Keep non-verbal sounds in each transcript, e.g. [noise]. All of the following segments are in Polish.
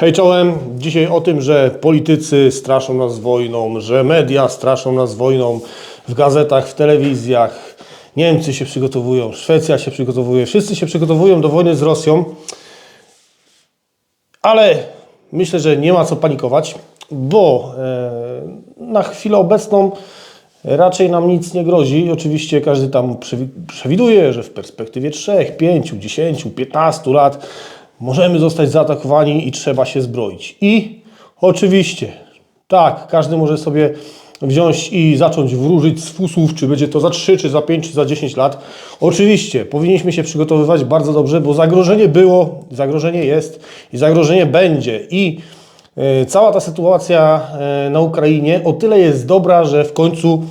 Hej czołem, dzisiaj o tym, że politycy straszą nas wojną, że media straszą nas wojną, w gazetach, w telewizjach, Niemcy się przygotowują, Szwecja się przygotowuje, wszyscy się przygotowują do wojny z Rosją, ale myślę, że nie ma co panikować, bo e, na chwilę obecną raczej nam nic nie grozi. Oczywiście każdy tam przewi- przewiduje, że w perspektywie 3, 5, 10, 15 lat możemy zostać zaatakowani i trzeba się zbroić. I oczywiście, tak, każdy może sobie wziąć i zacząć wróżyć z fusów, czy będzie to za 3, czy za 5, czy za 10 lat. Oczywiście, powinniśmy się przygotowywać bardzo dobrze, bo zagrożenie było, zagrożenie jest i zagrożenie będzie. I e, cała ta sytuacja e, na Ukrainie o tyle jest dobra, że w końcu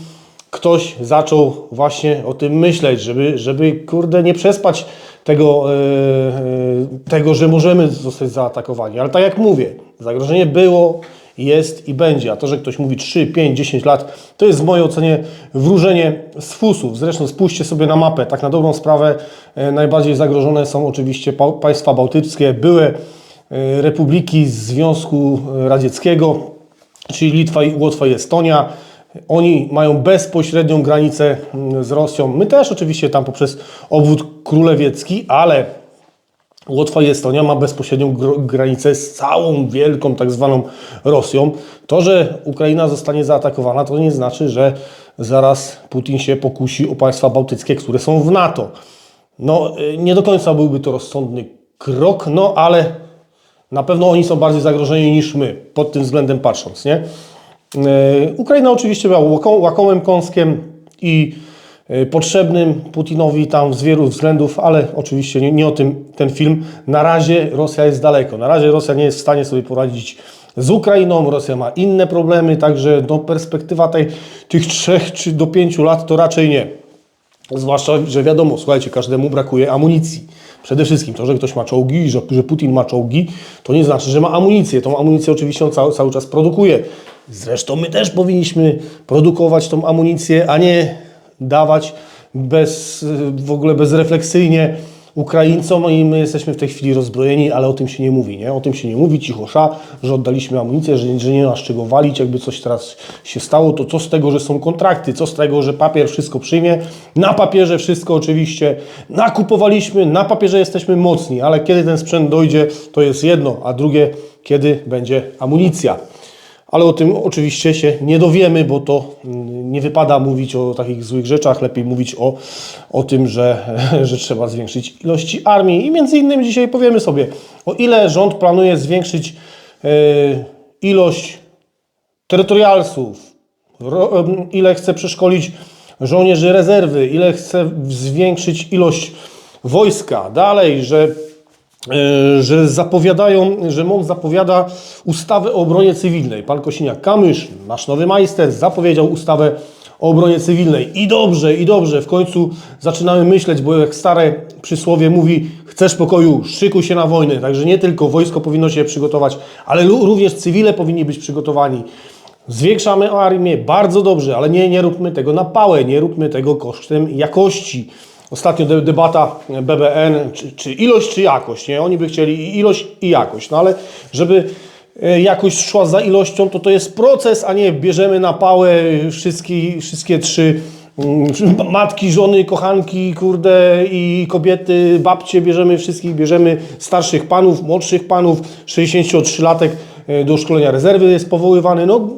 ktoś zaczął właśnie o tym myśleć, żeby, żeby kurde nie przespać tego, e, e, tego, że możemy zostać zaatakowani. Ale tak jak mówię, zagrożenie było, jest i będzie. A to, że ktoś mówi 3, 5, 10 lat, to jest w mojej ocenie wróżenie z fusów. Zresztą spójrzcie sobie na mapę. Tak na dobrą sprawę e, najbardziej zagrożone są oczywiście pa- państwa bałtyckie, były republiki Związku Radzieckiego, czyli Litwa, Łotwa i Estonia. Oni mają bezpośrednią granicę mm, z Rosją. My też oczywiście tam poprzez obwód królewiecki, ale Łotwa i Estonia ma bezpośrednią granicę z całą wielką tak zwaną Rosją. To, że Ukraina zostanie zaatakowana, to nie znaczy, że zaraz Putin się pokusi o państwa bałtyckie, które są w NATO. No, y, nie do końca byłby to rozsądny krok, no ale na pewno oni są bardziej zagrożeni niż my, pod tym względem patrząc, nie? Yy, Ukraina oczywiście była łakomym kąskiem i potrzebnym Putinowi tam z wielu względów, ale oczywiście nie, nie o tym ten film. Na razie Rosja jest daleko. Na razie Rosja nie jest w stanie sobie poradzić z Ukrainą. Rosja ma inne problemy, także no, perspektywa tej, tych trzech czy do pięciu lat to raczej nie. Zwłaszcza, że wiadomo, słuchajcie, każdemu brakuje amunicji. Przede wszystkim to, że ktoś ma czołgi, że, że Putin ma czołgi, to nie znaczy, że ma amunicję. Tą amunicję oczywiście on cały, cały czas produkuje. Zresztą my też powinniśmy produkować tą amunicję, a nie dawać bez, w ogóle bezrefleksyjnie Ukraińcom i my jesteśmy w tej chwili rozbrojeni, ale o tym się nie mówi, nie? O tym się nie mówi, cicho że oddaliśmy amunicję, że, że nie ma z czego walić, jakby coś teraz się stało, to co z tego, że są kontrakty, co z tego, że papier wszystko przyjmie, na papierze wszystko oczywiście nakupowaliśmy, na papierze jesteśmy mocni, ale kiedy ten sprzęt dojdzie, to jest jedno, a drugie, kiedy będzie amunicja. Ale o tym oczywiście się nie dowiemy, bo to mm, nie wypada mówić o takich złych rzeczach. Lepiej mówić o, o tym, że, [laughs] że trzeba zwiększyć ilości armii. I między innymi dzisiaj powiemy sobie, o ile rząd planuje zwiększyć e, ilość terytorialsów, ile chce przeszkolić żołnierzy rezerwy, ile chce zwiększyć ilość wojska. Dalej, że że zapowiadają, że MON zapowiada ustawę o obronie cywilnej. Pan Kosiniak-Kamysz, nasz nowy majster, zapowiedział ustawę o obronie cywilnej. I dobrze, i dobrze, w końcu zaczynamy myśleć, bo jak stare przysłowie mówi, chcesz pokoju, szykuj się na wojnę. Także nie tylko wojsko powinno się przygotować, ale również cywile powinni być przygotowani. Zwiększamy armię, bardzo dobrze, ale nie, nie róbmy tego na pałę, nie róbmy tego kosztem jakości. Ostatnio de- debata BBN, czy, czy ilość, czy jakość, nie? Oni by chcieli ilość i jakość, no ale żeby e, jakość szła za ilością, to to jest proces, a nie bierzemy na pałę wszystkie, wszystkie trzy mm, matki, żony, kochanki, kurde i kobiety, babcie, bierzemy wszystkich, bierzemy starszych panów, młodszych panów, 63-latek e, do szkolenia rezerwy jest powoływany, no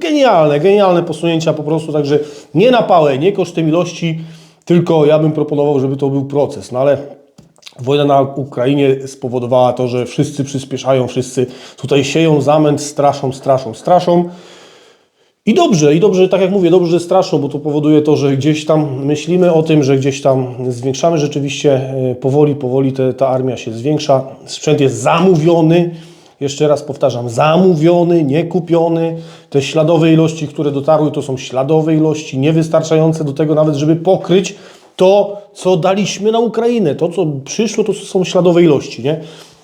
genialne, genialne posunięcia po prostu, także nie na pałę, nie kosztem ilości, tylko ja bym proponował, żeby to był proces, no ale wojna na Ukrainie spowodowała to, że wszyscy przyspieszają, wszyscy tutaj sieją zamęt, straszą, straszą, straszą. I dobrze, i dobrze, tak jak mówię, dobrze, że straszą, bo to powoduje to, że gdzieś tam myślimy o tym, że gdzieś tam zwiększamy rzeczywiście e, powoli, powoli te, ta armia się zwiększa. Sprzęt jest zamówiony, jeszcze raz powtarzam, zamówiony, nie kupiony. Te śladowe ilości, które dotarły, to są śladowe ilości, niewystarczające do tego nawet, żeby pokryć to, co daliśmy na Ukrainę. To, co przyszło, to są śladowe ilości, nie?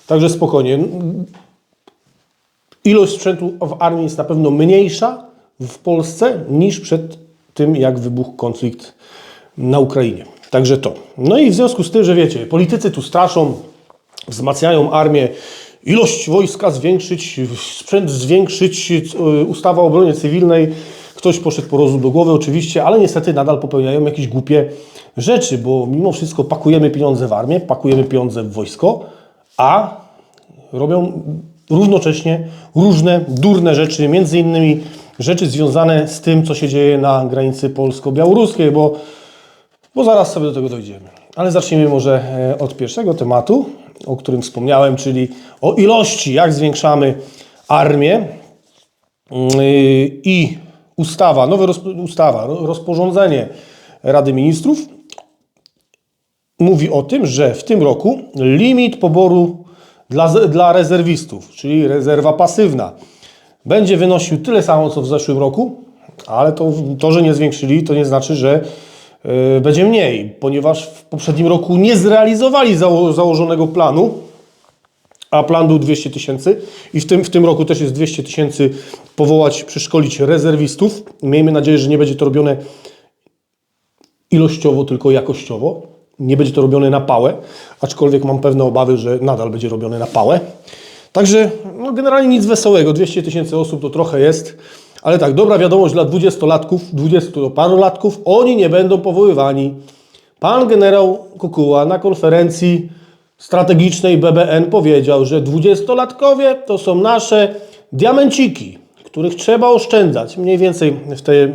Także spokojnie. Ilość sprzętu w armii jest na pewno mniejsza w Polsce niż przed tym, jak wybuchł konflikt na Ukrainie. Także to. No i w związku z tym, że wiecie, politycy tu straszą, wzmacniają armię ilość wojska zwiększyć, sprzęt zwiększyć, y, ustawa o obronie cywilnej. Ktoś poszedł po rozum do głowy oczywiście, ale niestety nadal popełniają jakieś głupie rzeczy, bo mimo wszystko pakujemy pieniądze w armię, pakujemy pieniądze w wojsko, a robią równocześnie różne durne rzeczy, między innymi rzeczy związane z tym, co się dzieje na granicy polsko-białoruskiej, bo, bo zaraz sobie do tego dojdziemy. Ale zacznijmy może e, od pierwszego tematu, o którym wspomniałem, czyli o ilości, jak zwiększamy armię Yy, i ustawa, nowa rozp- ustawa, ro- rozporządzenie Rady Ministrów mówi o tym, że w tym roku limit poboru dla, dla rezerwistów, czyli rezerwa pasywna, będzie wynosił tyle samo, co w zeszłym roku, ale to, to że nie zwiększyli, to nie znaczy, że będzie mniej, ponieważ w poprzednim roku nie zrealizowali zało, założonego planu, a plan był 200 tysięcy i w tym, w tym roku też jest 200 tysięcy powołać, przeszkolić rezerwistów. Miejmy nadzieję, że nie będzie to robione ilościowo, tylko jakościowo. Nie będzie to robione na pałę, aczkolwiek mam pewne obawy, że nadal będzie robione na pałę. Także no generalnie nic wesołego. 200 tysięcy osób to trochę jest, ale tak, dobra wiadomość dla 20-latków, 20-parolatków, oni nie będą powoływani. Pan generał Kukuła na konferencji strategicznej BBN powiedział, że 20-latkowie to są nasze diamenciki, których trzeba oszczędzać. Mniej więcej, w tej, yy,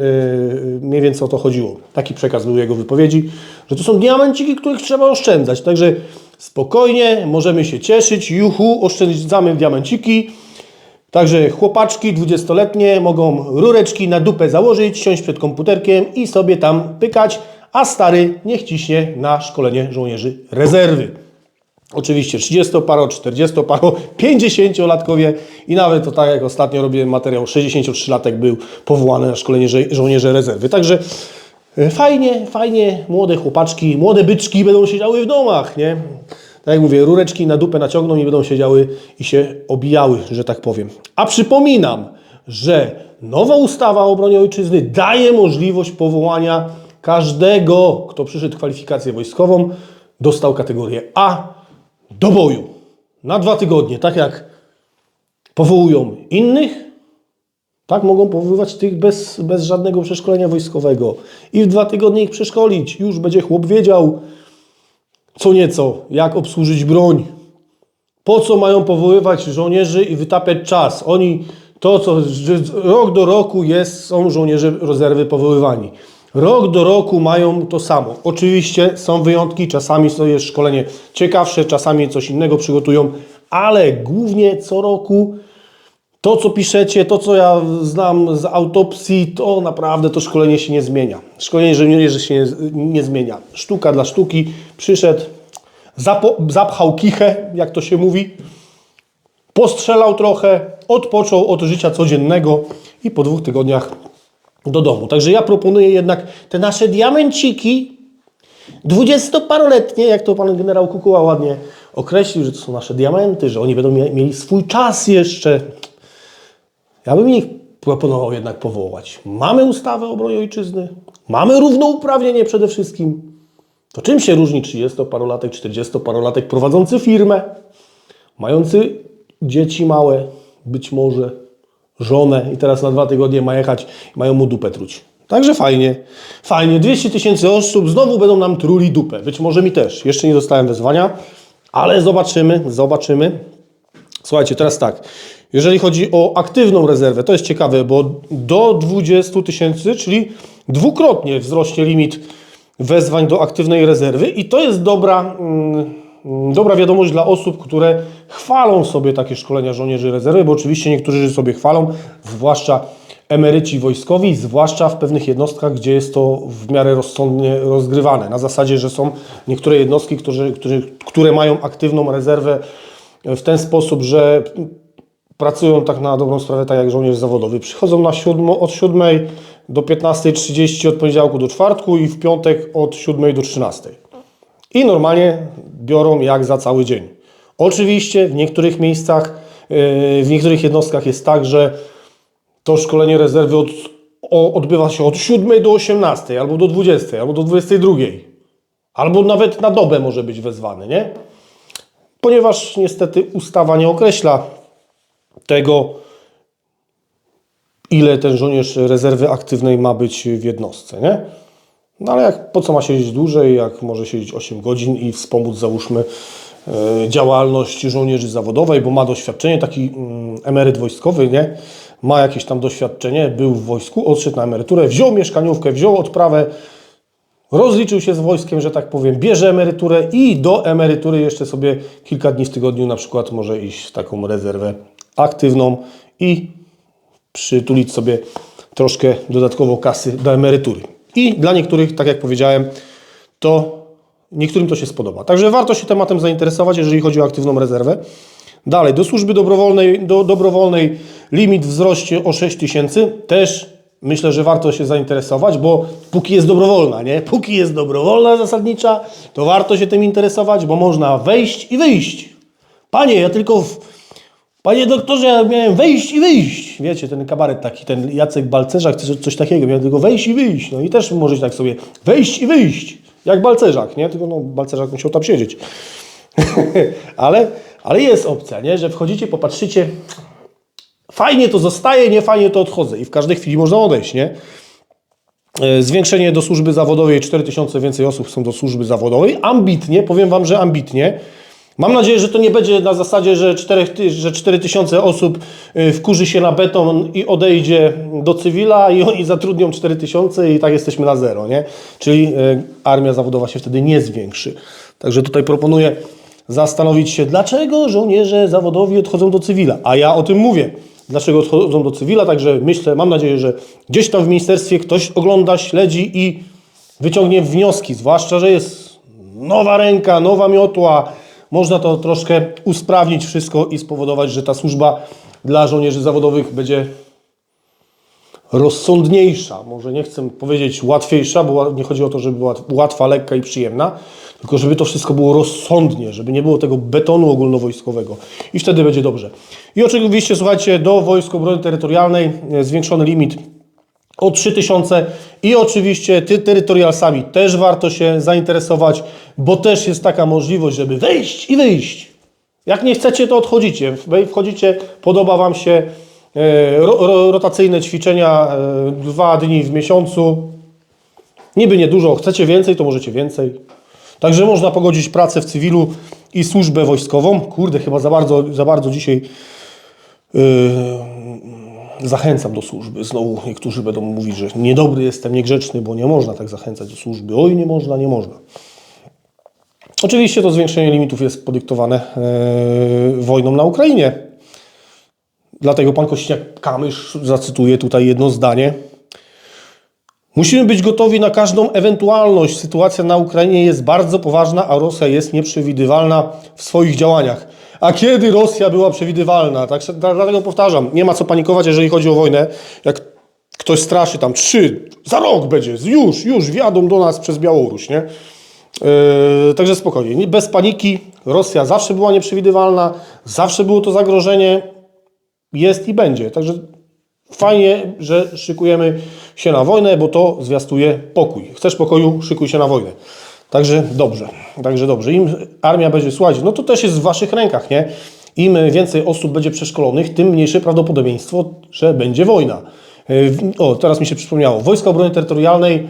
mniej więcej o to chodziło. Taki przekaz był jego wypowiedzi, że to są diamenciki, których trzeba oszczędzać. Także spokojnie, możemy się cieszyć, juhu, oszczędzamy diamenciki. Także chłopaczki 20-letnie mogą rureczki na dupę założyć, siąść przed komputerkiem i sobie tam pykać, a stary niech ciśnie na szkolenie żołnierzy rezerwy. Oczywiście 30-paro, 40-paro, 50-latkowie i nawet to tak jak ostatnio robiłem materiał, 63-latek był powołany na szkolenie żo- żołnierzy rezerwy. Także e, fajnie, fajnie, młode chłopaczki, młode byczki będą siedziały w domach, nie? Tak jak mówię, rureczki na dupę naciągną i będą siedziały i się obijały, że tak powiem. A przypominam, że nowa ustawa o obronie ojczyzny daje możliwość powołania każdego, kto przyszedł kwalifikację wojskową, dostał kategorię A do boju na dwa tygodnie, tak jak powołują innych, tak mogą powoływać tych bez, bez żadnego przeszkolenia wojskowego. I w dwa tygodnie ich przeszkolić. Już będzie chłop wiedział co nieco, jak obsłużyć broń. Po co mają powoływać żołnierzy i wytapiać czas? Oni to, co rok do roku jest, są żołnierze rezerwy powoływani. Rok do roku mają to samo. Oczywiście są wyjątki, czasami to jest szkolenie ciekawsze, czasami coś innego przygotują, ale głównie co roku to, co piszecie, to, co ja znam z autopsji, to naprawdę to szkolenie się nie zmienia. Szkolenie żołnierzy się nie, nie zmienia. Sztuka dla sztuki. Przyszedł, zapo, zapchał kichę, jak to się mówi, postrzelał trochę, odpoczął od życia codziennego i po dwóch tygodniach do domu. Także ja proponuję jednak te nasze diamenciki, dwudziestoparoletnie, jak to pan generał Kukuła ładnie określił, że to są nasze diamenty, że oni będą mie- mieli swój czas jeszcze. Ja bym ich proponował jednak powołać. Mamy ustawę o obronie ojczyzny, mamy równouprawnienie przede wszystkim. To czym się różni 30-parolatek, 40-parolatek prowadzący firmę, mający dzieci małe, być może żonę i teraz na dwa tygodnie ma jechać i mają mu dupę truć. Także fajnie, fajnie. 200 tysięcy osób znowu będą nam truli dupę. Być może mi też. Jeszcze nie dostałem wezwania, ale zobaczymy, zobaczymy. Słuchajcie, teraz tak. Jeżeli chodzi o aktywną rezerwę, to jest ciekawe, bo do 20 tysięcy, czyli dwukrotnie wzrośnie limit wezwań do aktywnej rezerwy i to jest dobra, mm, dobra wiadomość dla osób, które chwalą sobie takie szkolenia żołnierzy rezerwy, bo oczywiście niektórzy sobie chwalą, zwłaszcza emeryci wojskowi, zwłaszcza w pewnych jednostkach, gdzie jest to w miarę rozsądnie rozgrywane. Na zasadzie, że są niektóre jednostki, którzy, którzy, które mają aktywną rezerwę w ten sposób, że pracują tak na dobrą sprawę, tak jak żołnierz zawodowy. Przychodzą na siódmo, od 7 do 15.30 od poniedziałku do czwartku i w piątek od 7 do 13. I normalnie biorą jak za cały dzień. Oczywiście w niektórych miejscach, yy, w niektórych jednostkach jest tak, że to szkolenie rezerwy od, odbywa się od 7 do 18, albo do 20, albo do 22. Albo nawet na dobę może być wezwany, nie? ponieważ niestety ustawa nie określa tego, ile ten żołnierz rezerwy aktywnej ma być w jednostce, nie? No ale jak, po co ma siedzieć dłużej, jak może siedzieć 8 godzin i wspomóc, załóżmy, e, działalność żołnierzy zawodowej, bo ma doświadczenie, taki mm, emeryt wojskowy, nie? Ma jakieś tam doświadczenie, był w wojsku, odszedł na emeryturę, wziął mieszkaniówkę, wziął odprawę, rozliczył się z wojskiem, że tak powiem, bierze emeryturę i do emerytury jeszcze sobie kilka dni w tygodniu na przykład może iść w taką rezerwę aktywną i przytulić sobie troszkę dodatkowo kasy do emerytury. I dla niektórych, tak jak powiedziałem, to niektórym to się spodoba. Także warto się tematem zainteresować, jeżeli chodzi o aktywną rezerwę. Dalej, do służby dobrowolnej, do dobrowolnej limit wzroście o 6 tysięcy. Też myślę, że warto się zainteresować, bo póki jest dobrowolna, nie? Póki jest dobrowolna zasadnicza, to warto się tym interesować, bo można wejść i wyjść. Panie, ja tylko w, Panie doktorze, ja miałem wejść i wyjść. Wiecie, ten kabaret taki, ten Jacek Balcerzak, coś, takiego. Miałem tylko wejść i wyjść. No i też możecie tak sobie wejść i wyjść. Jak Balcerzak, nie? Tylko no, Balcerzak musiał tam siedzieć. [laughs] ale, ale jest opcja, nie? Że wchodzicie, popatrzycie, fajnie to zostaje, nie fajnie to odchodzę. I w każdej chwili można odejść, nie? E, Zwiększenie do służby zawodowej, 4000 więcej osób są do służby zawodowej. Ambitnie, powiem Wam, że ambitnie. Mam nadzieję, że to nie będzie na zasadzie, że 4, ty- że 4000 osób y, wkurzy się na beton i odejdzie do cywila i oni zatrudnią 4000 i tak jesteśmy na zero, nie? Czyli y, armia zawodowa się wtedy nie zwiększy. Także tutaj proponuję zastanowić się, dlaczego żołnierze zawodowi odchodzą do cywila. A ja o tym mówię. Dlaczego odchodzą do cywila? Także myślę, mam nadzieję, że gdzieś tam w ministerstwie ktoś ogląda, śledzi i wyciągnie wnioski, zwłaszcza, że jest nowa ręka, nowa miotła. Można to troszkę usprawnić wszystko i spowodować, że ta służba dla żołnierzy zawodowych będzie rozsądniejsza. Może nie chcę powiedzieć łatwiejsza, bo nie chodzi o to, żeby była łatwa, lekka i przyjemna, tylko żeby to wszystko było rozsądnie, żeby nie było tego betonu ogólnowojskowego. I wtedy będzie dobrze. I oczywiście, słuchajcie, do Wojsk Obrony Terytorialnej e, zwiększony limit o 3000 i oczywiście ty terytorialsami też warto się zainteresować, bo też jest taka możliwość, żeby wejść i wyjść. Jak nie chcecie, to odchodzicie. Wchodzicie, podoba Wam się e, ro, ro, rotacyjne ćwiczenia e, dwa dni w miesiącu. Niby niedużo, chcecie więcej, to możecie więcej. Także można pogodzić pracę w cywilu i służbę wojskową. Kurde, chyba za bardzo, za bardzo dzisiaj Yy, zachęcam do służby. Znowu niektórzy będą mówić, że niedobry jestem, niegrzeczny, bo nie można tak zachęcać do służby. Oj, nie można, nie można. Oczywiście to zwiększenie limitów jest podyktowane yy, wojną na Ukrainie. Dlatego pan Kośniak-Kamysz zacytuję tutaj jedno zdanie. Musimy być gotowi na każdą ewentualność. Sytuacja na Ukrainie jest bardzo poważna, a Rosja jest nieprzewidywalna w swoich działaniach. A kiedy Rosja była przewidywalna? Tak, dlatego powtarzam, nie ma co panikować, jeżeli chodzi o wojnę. Jak ktoś straszy tam trzy, za rok będzie, już, już wjadą do nas przez Białoruś, nie? Yy, także spokojnie, nie- bez paniki. Rosja zawsze była nieprzewidywalna, zawsze było to zagrożenie, jest i będzie. Także fajnie, że szykujemy się na wojnę, bo to zwiastuje pokój. Chcesz pokoju, szykuj się na wojnę. Także dobrze, także dobrze. Im armia będzie, słuchajcie, no to też jest w waszych rękach, nie? Im więcej osób będzie przeszkolonych, tym mniejsze prawdopodobieństwo, że będzie wojna. Yy, O, teraz mi się przypomniało. Wojska Obrony Terytorialnej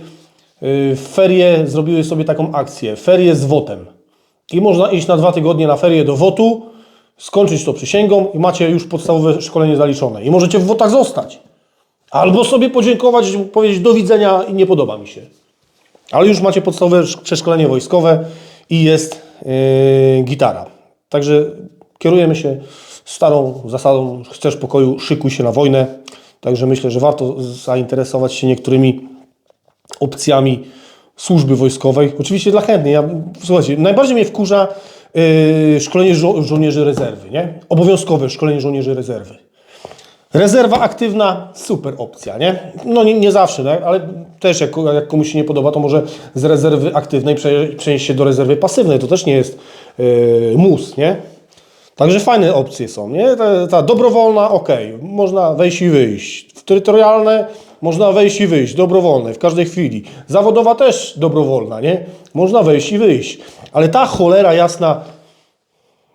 w ferie zrobiły sobie taką akcję. Ferie z WOT-em. I można iść na dwa tygodnie na ferie do WOT-u, skończyć to przysięgą i macie już podstawowe szkolenie zaliczone. I możecie w WOT-ach zostać. Albo sobie podziękować, powiedzieć do widzenia i nie podoba mi się. Ale już macie podstawowe sz- przeszkolenie wojskowe i jest yy, gitara. Także kierujemy się starą zasadą, chcesz pokoju, szykuj się na wojnę. Także myślę, że warto zainteresować się niektórymi opcjami służby wojskowej. Oczywiście dla chętnych. Ja, słuchajcie, najbardziej mnie wkurza yy, szkolenie żo- żołnierzy rezerwy, nie? Obowiązkowe szkolenie żołnierzy rezerwy. Rezerwa aktywna, super opcja, nie? No nie, nie zawsze, tak? ale też jak, jak komuś się nie podoba, to może z rezerwy aktywnej prze, przenieść się do rezerwy pasywnej. To też nie jest yy, mus, nie? Także fajne opcje są, nie? Ta, ta dobrowolna, ok, można wejść i wyjść. W terytorialne można wejść i wyjść, dobrowolne, w każdej chwili. Zawodowa też dobrowolna, nie? Można wejść i wyjść. Ale ta cholera jasna,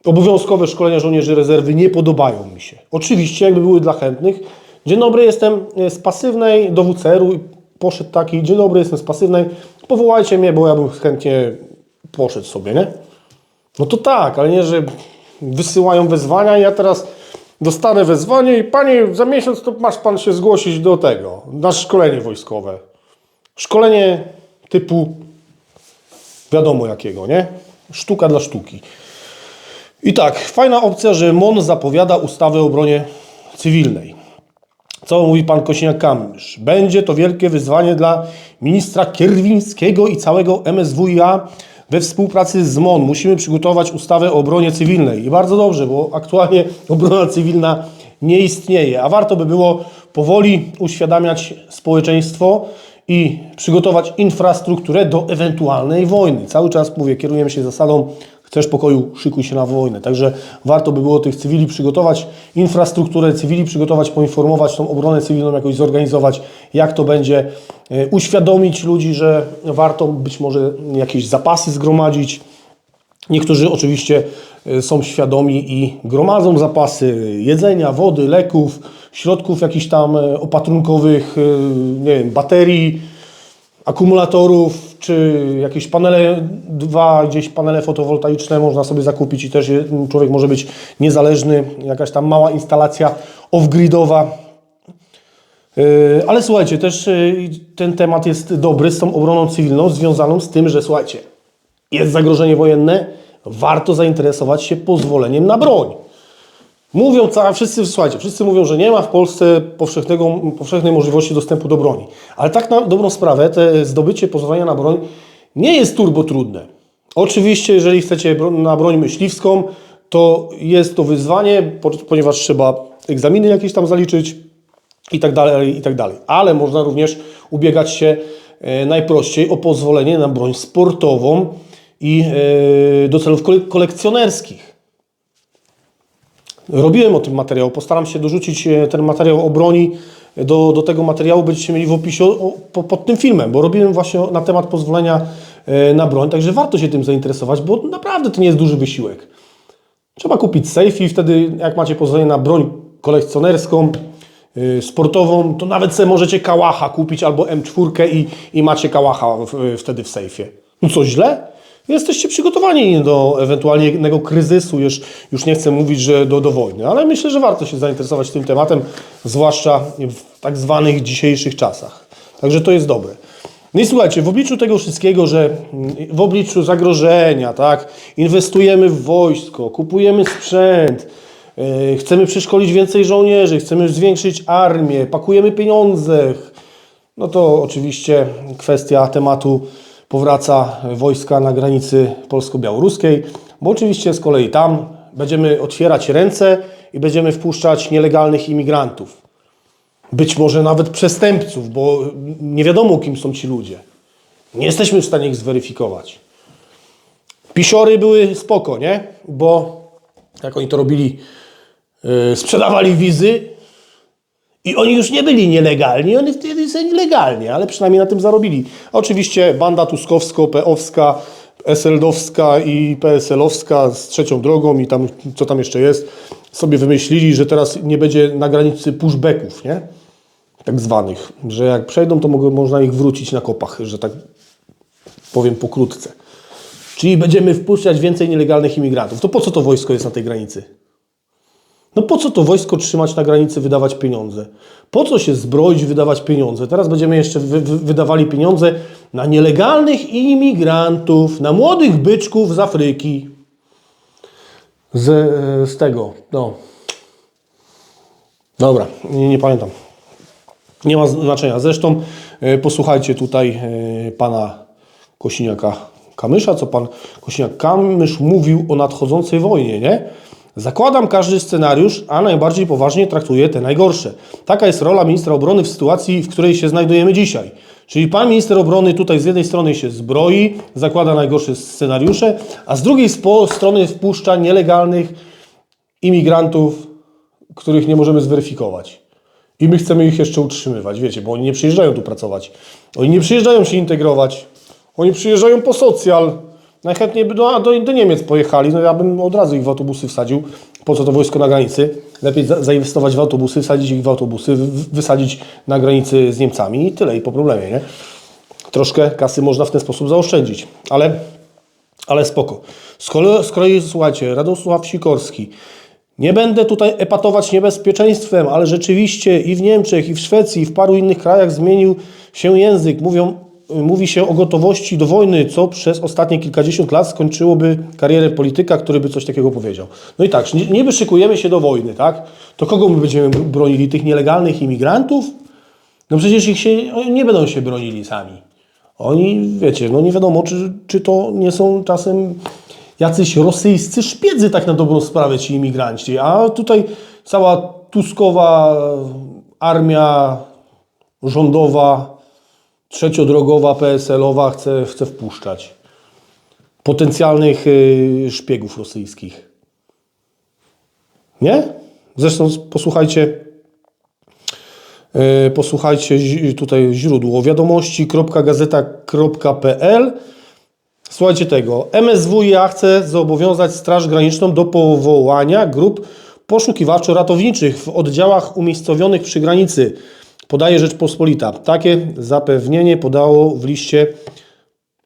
obowiązkowe szkolenia żołnierzy rezerwy nie podobają mi się. Oczywiście, jakby były dla chętnych. Dzień dobry, jestem e, z pasywnej do WCR-u i poszedł taki, dzień dobry, jestem z pasywnej, powołajcie mnie, bo ja bym chętnie poszedł sobie, nie? No to tak, ale nie, że wysyłają wezwania i ja teraz dostanę wezwanie i panie, za miesiąc to masz pan się zgłosić do tego, na szkolenie wojskowe. Szkolenie typu wiadomo jakiego, nie? Sztuka dla sztuki. I tak, fajna opcja, że MON zapowiada ustawę o obronie cywilnej. Co mówi pan Kosiniak-Kamysz? Będzie to wielkie wyzwanie dla ministra Kierwińskiego i całego MSWiA we współpracy z MON. Musimy przygotować ustawę o obronie cywilnej. I bardzo dobrze, bo aktualnie [laughs] obrona cywilna nie istnieje, a warto by było powoli uświadamiać społeczeństwo i przygotować infrastrukturę do ewentualnej wojny. Cały czas mówię, kierujemy się zasadą chcesz pokoju, szykuj się na wojnę. Także warto by było tych cywili przygotować, infrastrukturę cywili przygotować, poinformować, tą obronę cywilną jakoś zorganizować, jak to będzie, e, uświadomić ludzi, że warto być może jakieś zapasy zgromadzić. Niektórzy oczywiście e, są świadomi i gromadzą zapasy jedzenia, wody, leków, środków jakichś tam e, opatrunkowych, nie wiem, baterii, akumulatorów, czy jakieś panele, dwa gdzieś panele fotowoltaiczne można sobie zakupić i też człowiek może być niezależny, jakaś tam mała instalacja off-gridowa. Yy, Ale słuchajcie, też yy, ten temat jest dobry z tą obroną cywilną, związaną z tym, że słuchajcie, jest zagrożenie wojenne, warto zainteresować się pozwoleniem na broń. Mówią, ca- wszyscy, słuchajcie, wszyscy mówią, że nie ma w Polsce powszechnego, powszechnej możliwości dostępu do broni. Ale tak na dobrą sprawę, te zdobycie pozwolenia na broń nie jest turbo trudne. Oczywiście, jeżeli chcecie na broń myśliwską, to jest to wyzwanie, po- ponieważ trzeba egzaminy jakieś tam zaliczyć i tak dalej, i tak dalej. Ale można również ubiegać się e, najprościej o pozwolenie na broń sportową i e, do celów kole- kolekcjonerskich. Robiłem o tym materiał. Postaram się dorzucić e, ten materiał o broni do, do tego materiału. Będziecie mieli w opisie o, po, pod tym filmem, bo robiłem właśnie na temat pozwolenia e, na broń. Także warto się tym zainteresować, bo naprawdę to nie jest duży wysiłek. Trzeba kupić safe i wtedy, jak macie pozwolenie na broń kolekcjonerską, sportową, to nawet sobie możecie kałacha kupić albo M4 i, i macie kałacha w, wtedy w sejfie. No co, źle? Jesteście przygotowani do ewentualnego kryzysu, już, już nie chcę mówić, że do, do wojny, ale myślę, że warto się zainteresować tym tematem, zwłaszcza w tak zwanych dzisiejszych czasach. Także to jest dobre. No i słuchajcie, w obliczu tego wszystkiego, że w obliczu zagrożenia, tak, inwestujemy w wojsko, kupujemy sprzęt, yy, chcemy przeszkolić więcej żołnierzy, chcemy zwiększyć armię, pakujemy pieniądze, no to oczywiście kwestia tematu powraca wojska na granicy polsko-białoruskiej, bo oczywiście z kolei tam będziemy otwierać ręce i będziemy wpuszczać nielegalnych imigrantów. Być może nawet przestępców, bo nie wiadomo, kim są ci ludzie. Nie jesteśmy w stanie ich zweryfikować. Pisiory były spoko, nie? Bo jak oni to robili, yy, sprzedawali wizy i oni już nie byli nielegalni, oni wtedy są nielegalnie, ale przynajmniej na tym zarobili. Oczywiście banda tuskowsko-peowska, SLD-owska i PSL-owska z trzecią drogą i tam, co tam jeszcze jest, sobie wymyślili, że teraz nie będzie na granicy pushbacków, nie? Tak zwanych, że jak przejdą, to mogą, można ich wrócić na kopach, że tak powiem pokrótce. Czyli będziemy wpuszczać więcej nielegalnych imigrantów. To po co to wojsko jest na tej granicy? No po co to wojsko trzymać na granicy, wydawać pieniądze? Po co się zbroić, wydawać pieniądze? Teraz będziemy jeszcze wy, wy, wydawali pieniądze na nielegalnych imigrantów, na młodych byczków z Afryki. Z, e, z tego, no. Dobra, nie, nie pamiętam. Nie ma znaczenia. Zresztą e, posłuchajcie tutaj e, pana Kosiniaka Kamysza, co pan Kosiniak Kamysz mówił o nadchodzącej wojnie, nie? Zakładam każdy scenariusz, a najbardziej poważnie traktuję te najgorsze. Taka jest rola ministra obrony w sytuacji, w której się znajdujemy dzisiaj. Czyli pan minister obrony tutaj z jednej strony się zbroi, zakłada najgorsze scenariusze, a z drugiej strony wpuszcza nielegalnych imigrantów, których nie możemy zweryfikować. I my chcemy ich jeszcze utrzymywać, wiecie, bo oni nie przyjeżdżają tu pracować. Oni nie przyjeżdżają się integrować. Oni przyjeżdżają po socjal. Najchętniej by do, do, do Niemiec pojechali, no ja bym od razu ich w autobusy wsadził. Po co to wojsko na granicy? Lepiej za, zainwestować w autobusy, wsadzić ich w autobusy, w, wysadzić na granicy z Niemcami i tyle, i po problemie, nie? Troszkę kasy można w ten sposób zaoszczędzić, ale, ale spoko. Z kolei, z kolei słuchajcie, Radosław Sikorski. Nie będę tutaj epatować niebezpieczeństwem, ale rzeczywiście i w Niemczech, i w Szwecji, i w paru innych krajach zmienił się język. Mówią, mówi się o gotowości do wojny, co przez ostatnie kilkadziesiąt lat skończyłoby karierę polityka, który by coś takiego powiedział. No i tak, nie- niby szykujemy się do wojny, tak? To kogo my będziemy bronili? Tych nielegalnych imigrantów? No przecież ich się, nie będą się bronili sami. Oni, wiecie, no nie wiadomo, czy, czy to nie są czasem jacyś rosyjscy szpiedzy tak na dobrą sprawę ci imigranci. A tutaj cała tuskowa armia rządowa, trzeciodrogowa, PSL-owa chce, chce wpuszczać potencjalnych y, szpiegów rosyjskich. Nie? Zresztą posłuchajcie, y, posłuchajcie tutaj źródło wiadomości.gazeta.pl Słuchajcie tego. MSWiA chce zobowiązać Straż Graniczną do powołania grup poszukiwawczo-ratowniczych w oddziałach umiejscowionych przy granicy. Podaje Rzeczpospolita. Takie zapewnienie podało w liście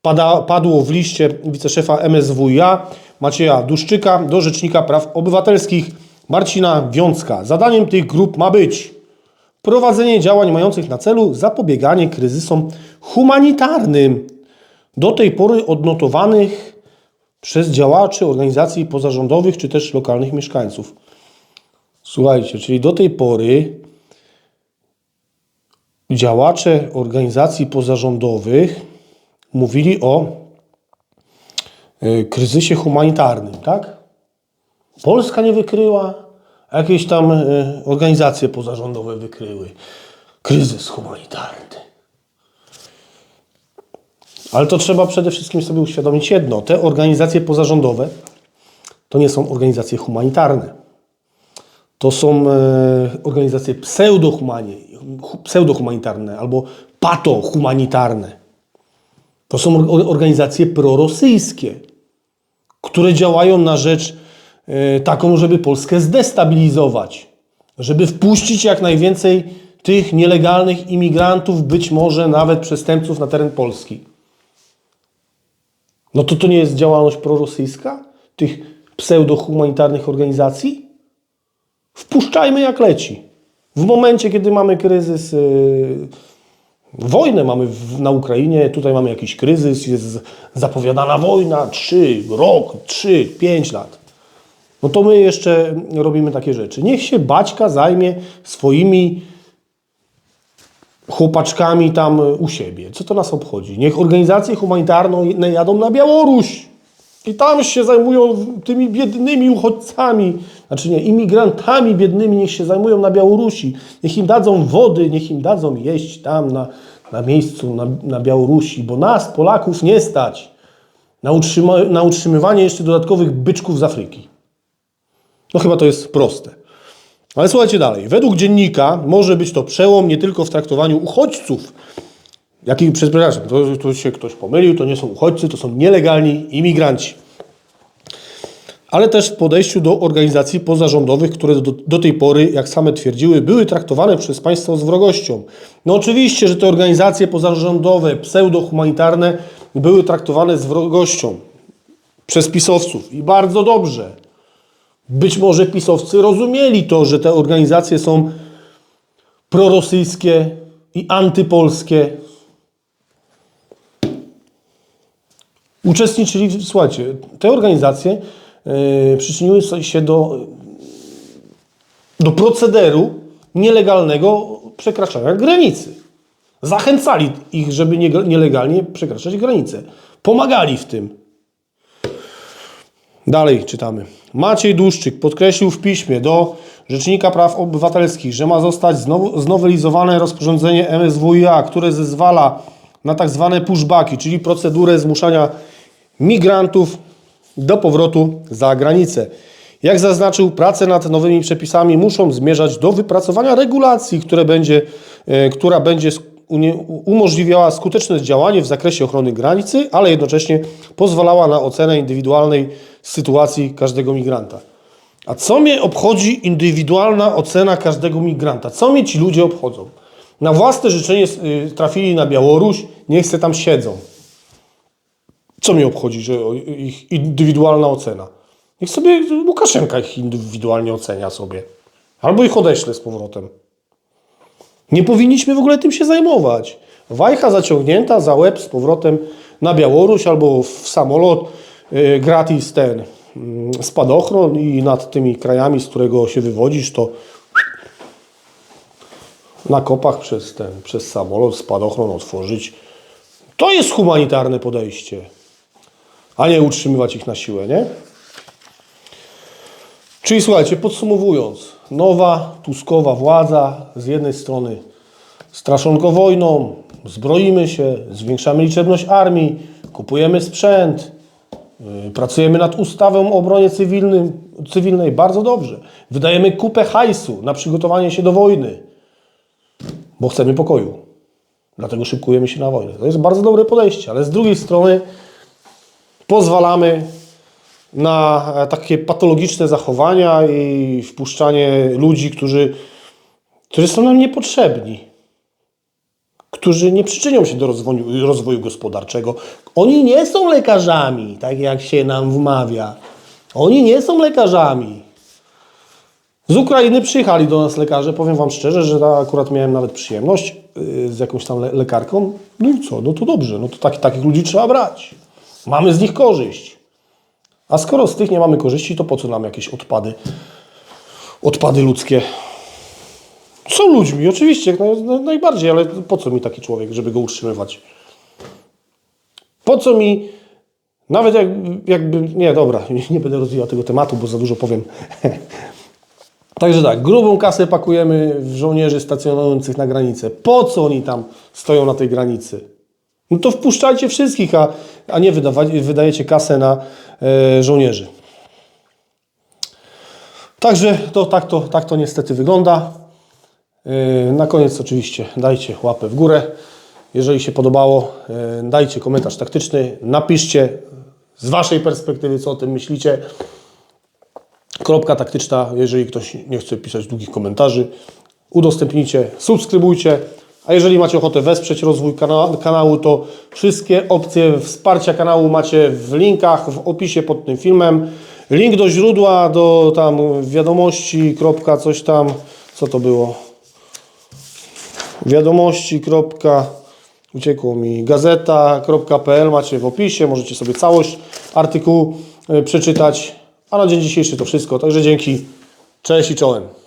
pada, padło w liście wiceszefa MSWiA Macieja Duszczyka do Rzecznika Praw Obywatelskich Marcina Wiącka. Zadaniem tych grup ma być prowadzenie działań mających na celu zapobieganie kryzysom humanitarnym, do tej pory odnotowanych przez działaczy organizacji pozarządowych czy też lokalnych mieszkańców. Słuchajcie, czyli do tej pory działacze organizacji pozarządowych mówili o y, kryzysie humanitarnym, tak? Polska nie wykryła, jakieś tam y, organizacje pozarządowe wykryły kryzys humanitarny. Ale to trzeba przede wszystkim sobie uświadomić jedno. Te organizacje pozarządowe to nie są organizacje humanitarne. To są e, organizacje pseudohumanie, hu- pseudohumanitarne albo patohumanitarne. To są or- organizacje prorosyjskie, które działają na rzecz e, taką, żeby Polskę zdestabilizować, żeby wpuścić jak najwięcej tych nielegalnych imigrantów, być może nawet przestępców na teren Polski. No to to nie jest działalność prorosyjska tych pseudohumanitarnych organizacji? Wpuszczajmy jak leci. W momencie, kiedy mamy kryzys, yy, wojnę mamy w, na Ukrainie, tutaj mamy jakiś kryzys, jest zapowiadana wojna, 3, rok, 3, 5 lat. No to my jeszcze robimy takie rzeczy. Niech się Baćka zajmie swoimi chłopaczkami tam u siebie. Co to nas obchodzi? Niech organizacje humanitarne jadą na Białoruś i tam się zajmują tymi biednymi uchodźcami, znaczy nie, imigrantami biednymi, niech się zajmują na Białorusi. Niech im dadzą wody, niech im dadzą jeść tam na, na miejscu, na, na Białorusi, bo nas, Polaków, nie stać na, utrzyma, na utrzymywanie jeszcze dodatkowych byczków z Afryki. No chyba to jest proste. Ale słuchajcie dalej. Według dziennika może być to przełom nie tylko w traktowaniu uchodźców, jakich, przepraszam, to, to się ktoś pomylił, to nie są uchodźcy, to są nielegalni imigranci. Ale też w podejściu do organizacji pozarządowych, które do, do tej pory, jak same twierdziły, były traktowane przez państwo z wrogością. No oczywiście, że te organizacje pozarządowe, pseudohumanitarne były traktowane z wrogością przez pisowców i bardzo dobrze. Być może pisowcy rozumieli to, że te organizacje są prorosyjskie i antypolskie. Uczestniczyli, słuchajcie, te organizacje e, przyczyniły się do, do procederu nielegalnego przekraczania granicy. Zachęcali ich, żeby nie, nielegalnie przekraczać granice. Pomagali w tym. Dalej czytamy. Maciej Dłuszczyk podkreślił w piśmie do Rzecznika Praw Obywatelskich, że ma zostać znowelizowane rozporządzenie MSWiA, które zezwala na tak zwane pushbacki, czyli procedurę zmuszania migrantów do powrotu za granicę. Jak zaznaczył, prace nad nowymi przepisami muszą zmierzać do wypracowania regulacji, które będzie, e, która będzie umożliwiała skuteczne działanie w zakresie ochrony granicy, ale jednocześnie pozwalała na ocenę indywidualnej sytuacji każdego migranta. A co mnie obchodzi indywidualna ocena każdego migranta? Co mnie ci ludzie obchodzą? Na własne życzenie y, trafili na Białoruś, niech se tam siedzą. Co mnie obchodzi, że ich indywidualna ocena? Niech sobie Łukaszenka ich indywidualnie ocenia sobie. Albo ich odeślę z powrotem. Nie powinniśmy w ogóle tym się zajmować. Wajcha zaciągnięta za łeb z powrotem na Białoruś albo w samolot y, gratis ten mm, spadochron i nad tymi krajami, z którego się wywodzisz, to na kopach przez ten, przez samolot spadochron otworzyć. To jest humanitarne podejście, a nie utrzymywać ich na siłę, nie? Czyli słuchajcie, podsumowując, nowa tuskowa władza z jednej strony straszonko wojną, zbroimy się, zwiększamy liczebność armii, kupujemy sprzęt, yy, pracujemy nad ustawą o obronie cywilnej, bardzo dobrze. Wydajemy kupę hajsu na przygotowanie się do wojny, bo chcemy pokoju. Dlatego szykujemy się na wojnę. To jest bardzo dobre podejście, ale z drugiej strony pozwalamy na e, takie patologiczne zachowania i wpuszczanie ludzi, którzy, którzy są nam niepotrzebni, którzy nie przyczynią się do rozwoju, rozwoju gospodarczego. Oni nie są lekarzami, tak jak się nam wmawia. Oni nie są lekarzami. Z Ukrainy przyjechali do nas lekarze, powiem Wam szczerze, że akurat miałem nawet przyjemność yy, z jakąś tam le- lekarką. No i co? No to dobrze, no to tak, takich ludzi trzeba brać. Mamy z nich korzyść. A skoro z tych nie mamy korzyści, to po co nam jakieś odpady, odpady ludzkie? Są ludźmi, oczywiście, jak naj- najbardziej, ale po co mi taki człowiek, żeby go utrzymywać? Po co mi, nawet jak, jakby, nie dobra, [laughs] nie będę rozwijał tego tematu, bo za dużo powiem. [laughs] Także tak, grubą kasę pakujemy w żołnierzy stacjonujących na granicę. Po co oni tam stoją na tej granicy? No to wpuszczajcie wszystkich, a, a nie wydajecie kasę na e, żołnierzy. Także to, tak, to, tak to niestety wygląda. E, na koniec oczywiście dajcie łapę w górę. Jeżeli się podobało, e, dajcie komentarz taktyczny. Napiszcie z Waszej perspektywy, co o tym myślicie. Kropka taktyczna, jeżeli ktoś nie chce pisać długich komentarzy, udostępnijcie, subskrybujcie. A jeżeli macie ochotę wesprzeć rozwój kana kanału, to wszystkie opcje wsparcia kanału macie w linkach w opisie pod tym filmem. Link do źródła, do tam wiadomości, kropka, coś tam, co to było? Wiadomości, kropka, uciekło mi, gazeta.pl macie w opisie, możecie sobie całość artykułu e, przeczytać. A na dzień dzisiejszy to wszystko, także dzięki, cześć i czołem.